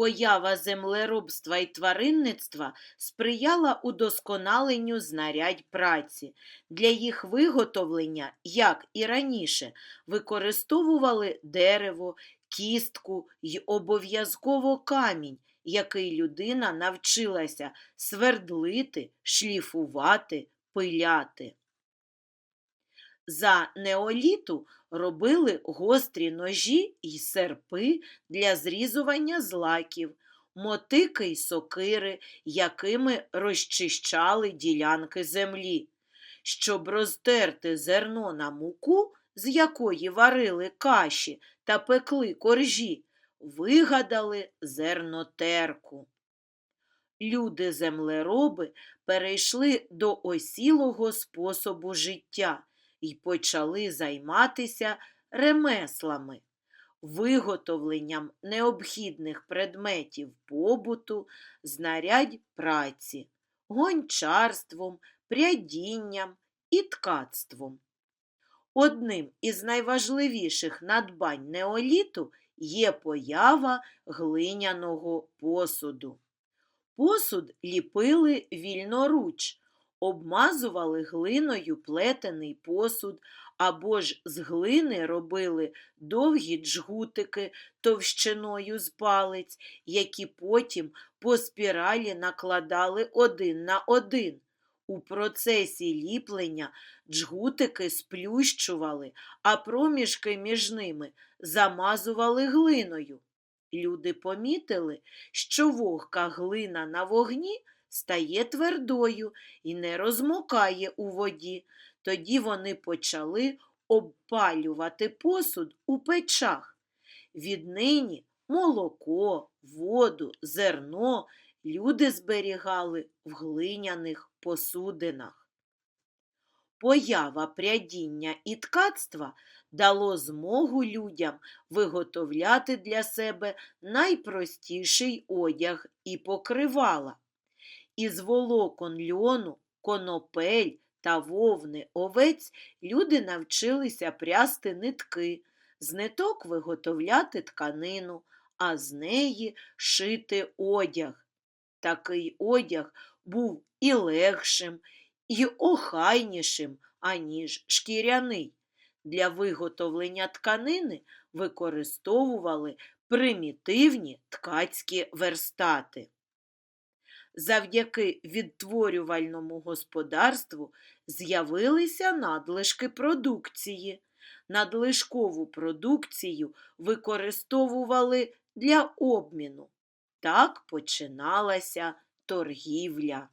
Поява землеробства і тваринництва сприяла удосконаленню знарядь праці. Для їх виготовлення, як і раніше, використовували дерево, кістку й обов'язково камінь, який людина навчилася свердлити, шліфувати, пиляти. За неоліту робили гострі ножі й серпи для зрізування злаків, мотики й сокири, якими розчищали ділянки землі. Щоб розтерти зерно на муку, з якої варили каші та пекли коржі, вигадали зернотерку. Люди-землероби перейшли до осілого способу життя і почали займатися ремеслами, виготовленням необхідних предметів побуту, знарядь праці, гончарством, прядінням і ткацтвом. Одним із найважливіших надбань неоліту є поява глиняного посуду. Посуд ліпили вільноруч, обмазували глиною плетений посуд або ж з глини робили довгі джгутики товщиною з палець, які потім по спіралі накладали один на один. У процесі ліплення джгутики сплющували, а проміжки між ними замазували глиною. Люди помітили, що вогка глина на вогні стає твердою і не розмокає у воді. Тоді вони почали обпалювати посуд у печах. Віднині молоко, воду, зерно люди зберігали в глиняних посудинах. Поява прядіння і ткацтва дало змогу людям виготовляти для себе найпростіший одяг і покривала. Із волокон льону, конопель та вовни овець люди навчилися прясти нитки, з ниток виготовляти тканину, а з неї шити одяг. Такий одяг був і легшим, і охайнішим, аніж шкіряний. Для виготовлення тканини використовували примітивні ткацькі верстати. Завдяки відтворювальному господарству з'явилися надлишки продукції. Надлишкову продукцію використовували для обміну. Так починалася торгівля.